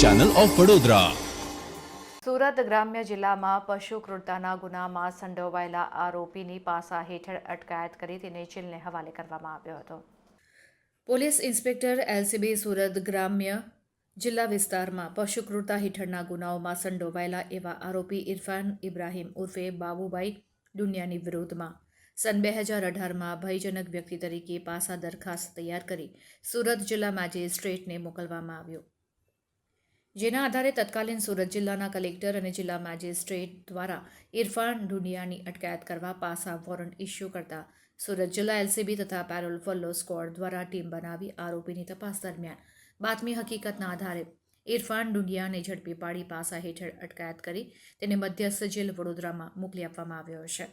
Channel of Vadodara Surat ગ્રામ્ય જિલ્લામાં પશુ ક્રૂરતાના ગુનામાં સંડોવાયેલા આરોપીની પાસા હેઠળ અટકાયત કરી તેને જેલને હવાલે કરવામાં આવ્યો હતો. પોલીસ ઇન્સ્પેક્ટર એલસીબી સુરત ગ્રામ્ય જિલ્લા વિસ્તારમાં પશુ ક્રૂરતા હેઠળના ગુનાઓમાં સંડોવાયેલા એવા આરોપી ઇરફાન ઇબ્રાહીમ ઉર્ફે બાબુભાઈ દુનિયાની વિરોધમાં સન બે હજાર અઢારમાં ભયજનક વ્યક્તિ તરીકે પાસા દરખાસ્ત તૈયાર કરી સુરત જિલ્લા મેજિસ્ટ્રેટને મોકલવામાં આવ્યો. જેના આધારે તત્કાલીન સુરત જિલ્લાના કલેક્ટર અને જિલ્લા મેજિસ્ટ્રેટ દ્વારા ઇરફાન ઢુંડિયાની અટકાયત કરવા પાસા વોરંટ ઇસ્યુ કરતા સુરત જિલ્લા એલસીબી તથા પેરોલ ફલ્લો સ્કોડ દ્વારા ટીમ બનાવી આરોપીની તપાસ દરમિયાન બાતમી હકીકતના આધારે ઇરફાન ડુંડિયાને ઝડપી પાડી પાસા હેઠળ અટકાયત કરી તેને મધ્યસ્થ જેલ વડોદરામાં મોકલી આપવામાં આવ્યો છે.